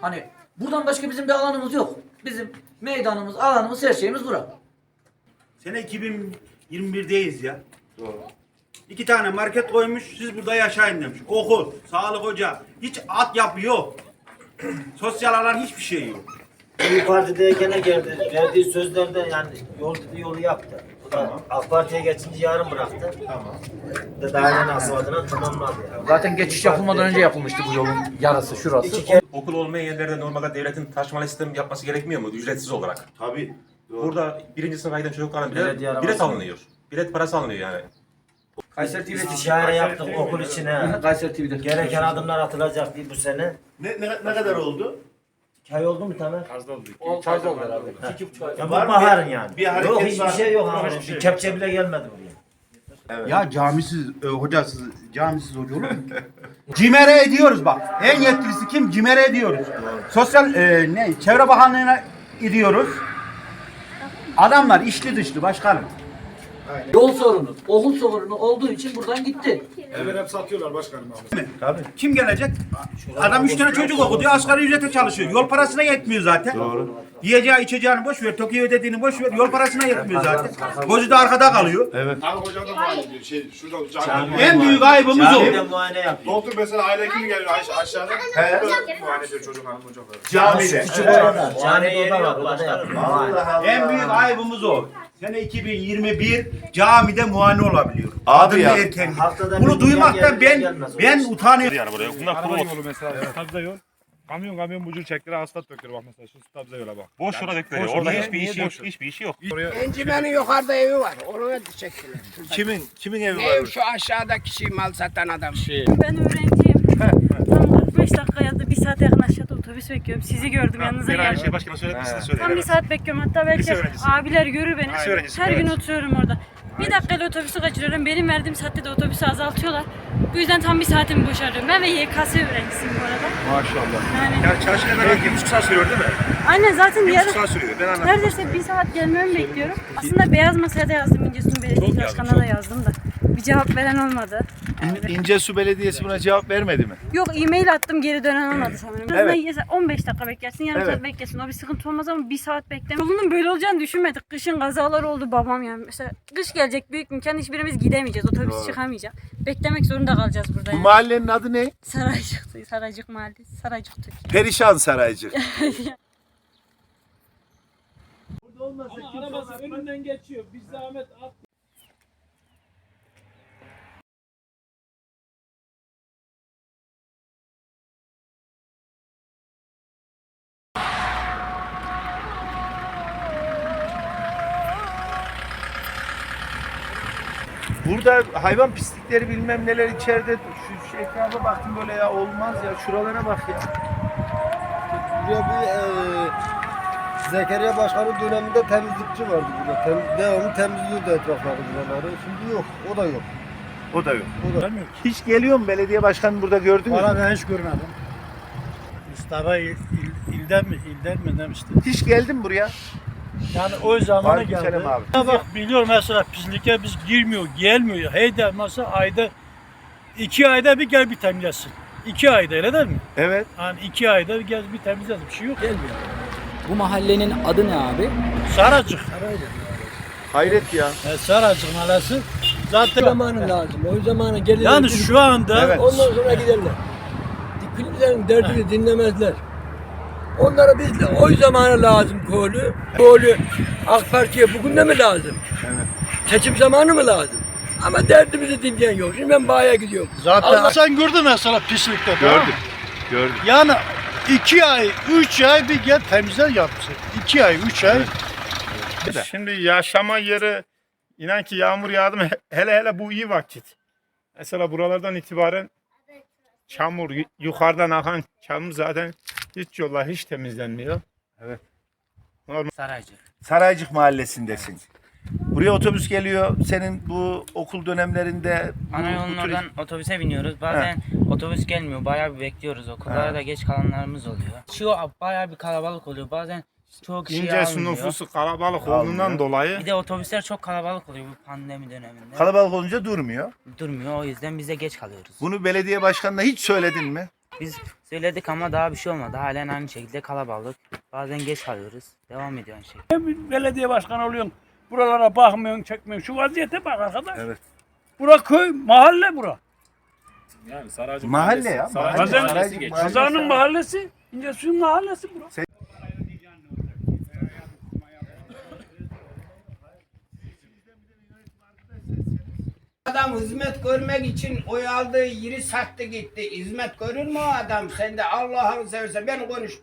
Hani buradan başka bizim bir alanımız yok. Bizim meydanımız, alanımız, her şeyimiz bura. Sene 2021'deyiz ya. İki tane market koymuş, siz burada yaşayın demiş. Okul, sağlık ocağı, hiç at yapı yok. Sosyal alan hiçbir şey yok. İyi Parti'deyken de geldi. Verdiği sözlerde yani yol dedi yolu yaptı. Bu da AK Parti'ye geçince yarım bıraktı. Tamam. Da daha yeni asfaltına tamamladı yani. Zaten geçiş yapılmadan önce yapılmıştı bu yolun yarısı şurası. İki kere Okul olmayan yerlerde normalde devletin taşımalı sistem yapması gerekmiyor mu? Ücretsiz olarak. Tabii. Burada birinci sınıfa giden çocukların bile Belediye arabası. bilet alınıyor. Bilet parası alınıyor yani. Kayseri TV'de istişare yaptık okul içine. Kayseri TV'de. Gereken adımlar atılacak diye bu sene. Ne, ne, ne kadar oldu? İki ay oldu mu Tamer? O fazla oldu herhalde. İki buçuk ay. Ya bu Var mı baharın yani. bir hareket yok hiçbir var. şey yok abi. Bir kepçe bile gelmedi buraya. Ya camisiz, e, hocasız, camisiz hoca olur mu? Cimere ediyoruz bak. En yetkilisi kim? Cimere ediyoruz. Sosyal e, ne? Çevre Bakanlığı'na gidiyoruz. Adamlar içli dışlı başkanım. Yol sorunu, okul sorunu olduğu için buradan gitti. Kim gelecek? Adam üç tane çocuk okutuyor, asgari ücrete çalışıyor. Yol parasına yetmiyor zaten. Doğru. Yiyeceği içeceğini boş ver, Tokyo ödediğini boş ver, yol parasına yetmiyor zaten. Gözü de arkada kalıyor. Abi hocam da muayene ediyor. Şey, şurada cami. En büyük ayıbımız o. Camide muayene yapıyor. Doktor mesela aile hekimi geliyor aş- aşağıda. He. Muayene ediyor çocuk hanım hocam. Camide. Camide oda var. Orada yapıyor. Muayene. En büyük ayıbımız o. Sene 2021 camide muayene olabiliyor. Abi ya. ve erkek. Haftada Bunu bir duymaktan ben ben utanıyorum. Yani buraya. Bunlar kuru yolu mesela, stabza yol. Kamyon kamyon bucur çektiler, asfalt döktüler bak mesela şu stabza yola bak. Boş yora bekliyor. boş Orada yol. hiçbir Niye işi yok. Hiçbir işi yok. Encimenin yukarıda evi var. Onu çektiler. Kimin kimin evi Ev şu aşağıdaki şey mal satan adam. Ben öğrenciyim. Tam 45 dakika ya da bir saat yakın aşağıda otobüs bekliyorum. Sizi gördüm yanınıza Bir geldim. şey başkana söylemişsin Tam söyle. bir saat bekliyorum hatta belki Lise öğrencisi. abiler görür beni. Lise öğrencisi, Her gün evet. oturuyorum orada. Bir dakikayla otobüsü kaçırıyorum. Benim verdiğim saatte de otobüsü azaltıyorlar. Bu yüzden tam bir saatimi boşarıyorum. Ben ve YKS öğrencisiyim bu arada. Maşallah. Yani Yani çarşıya kadar bir buçuk saat sürüyor değil mi? aynen zaten Bir yarın buçuk saat sürüyor. Ben anladım. neredeyse bir saat gelmemi bekliyorum. Aslında beyaz masaya da yazdım. İncesu Belediye Başkanı'na da yazdım da. Bir cevap veren olmadı. İnce Su Belediyesi buna cevap vermedi mi? Yok e-mail attım geri dönen olmadı sanırım. Evet. azından yese- 15 dakika beklersin yarım Evet. saat beklesin o bir sıkıntı olmaz ama bir saat bekleme. Yolunun böyle olacağını düşünmedik. Kışın kazalar oldu babam yani. Mesela kış gelecek büyük imkan hiçbirimiz gidemeyeceğiz. Otobüs çıkamayacak. Beklemek zorunda kalacağız burada Bu yani. mahallenin adı ne? Saraycık, Saraycık Mahallesi, Saraycık Türk. Perişan Saraycık. Burada hayvan pislikleri bilmem neler içeride. Şu, şu etrafa baktım böyle ya olmaz ya. Şuralara bak ya. Buraya bir eee Zekeriya Başkanı döneminde temizlikçi vardı burada. Tem, devamlı temizliyordu etrafları buraları. Şimdi yok. O da yok. O da yok. O da. Hiç geliyor mu belediye başkanı burada gördünüz mü? ben hiç görmedim. Mustafa il, ilden mi ilden mi demişti. Hiç geldin mi buraya? Yani o zamanı Aleykümselam geldi. abi. Ya bak biliyorum mesela pislike biz girmiyor, gelmiyor. Hey de mesela ayda iki ayda bir gel bir temizlesin. İki ayda öyle değil mi? Evet. Hani iki ayda bir gel bir temizlesin. Bir şey yok. Gelmiyor. Bu mahallenin adı ne abi? Saracık. Hayret ya. E, Saracık mahallesi. Zaten zamanı lazım. O zamanı gelir. yani şu anda Evet. Ondan sonra giderler. Küllerin derdini dinlemezler. Onlara biz o zamanı lazım kolü. Kolü AK Parti'ye bugün de mi lazım? Seçim zamanı mı lazım? Ama derdimizi dinleyen yok. Şimdi ben bağaya gidiyorum. zaten Allah- sen gördün mesela pislikte. Gördük. Gördük. Yani iki ay, üç ay bir gel temizler yapsın. İki ay, üç ay. Şimdi yaşama yeri inan ki yağmur yağdı mı hele hele bu iyi vakit. Mesela buralardan itibaren çamur yu- yukarıdan akan çamur zaten hiç yolla hiç temizlenmiyor. Saraycık. Saraycık mahallesindesin. Buraya otobüs geliyor. Senin bu okul dönemlerinde bu- Ana bu tür- oradan otobüse biniyoruz. Bazen otobüs gelmiyor. Bayağı bir bekliyoruz. Okullara da geç kalanlarımız oluyor. Şu bayağı bir kalabalık oluyor. Bazen çok kişi İnce su almıyor. nüfusu kalabalık Almıyor. olduğundan dolayı Bir de otobüsler çok kalabalık oluyor bu pandemi döneminde. kalabalık olunca durmuyor. Durmuyor o yüzden biz de geç kalıyoruz. Bunu belediye başkanına hiç söyledin mi? Biz söyledik ama daha bir şey olmadı. Halen aynı şekilde kalabalık. Bazen geç kalıyoruz. Devam ediyor aynı şekilde. Belediye başkanı oluyorsun. Buralara bakmıyorsun, çekmiyorsun. Şu vaziyete bak arkadaş. Evet. Bura köy, mahalle bura. Mahalle ya. Mahalle. Kazan, Mahalle- Kazanın mahallesi, İnce suyun mahallesi bura. Adam hizmet görmek için oy aldığı yeri sattı gitti. Hizmet görür mü o adam? Sen de Allah'ını seversen ben konuştum.